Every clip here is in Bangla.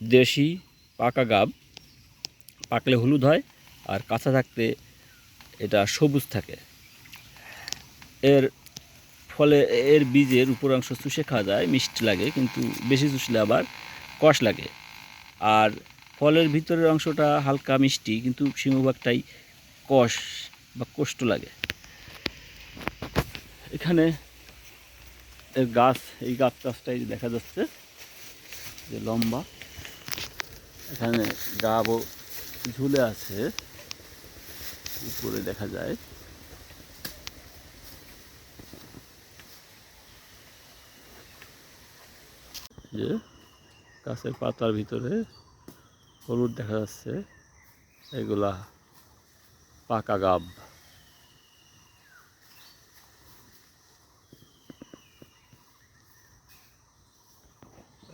দেশি পাকা গাব, পাকলে হলুদ হয় আর কাঁচা থাকতে এটা সবুজ থাকে। এর ফলে এর বীজের উপরাংশ চুষে খাওয়া যায়, মিষ্টি লাগে কিন্তু বেশি চুষলে আবার কষ লাগে। আর ফলের ভিতরের অংশটা হালকা মিষ্টি কিন্তু সিংহভাগটাই কষ বা কষ্ট লাগে। এখানে এর গাছ, এই গাছ গাছটাই দেখা যাচ্ছে যে লম্বা। এখানে গাবও ঝুলে আছে। উপরে দেখা যায়। যে গাছের পাতার ভিতরে হলুদ দেখা যাচ্ছে। এগুলা পাকা গাব।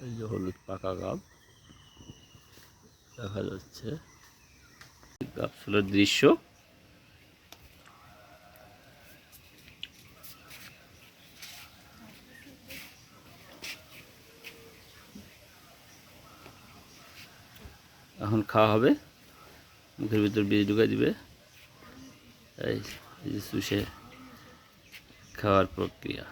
এই যে হলুদ পাকা গাব। দেখা যাচ্ছে। দৃশ্য। এখন খাওয়া হবে। মুখের ভিতর বীজ ঢুকে দিবে। এই শুষে খাওয়ার প্রক্রিয়া।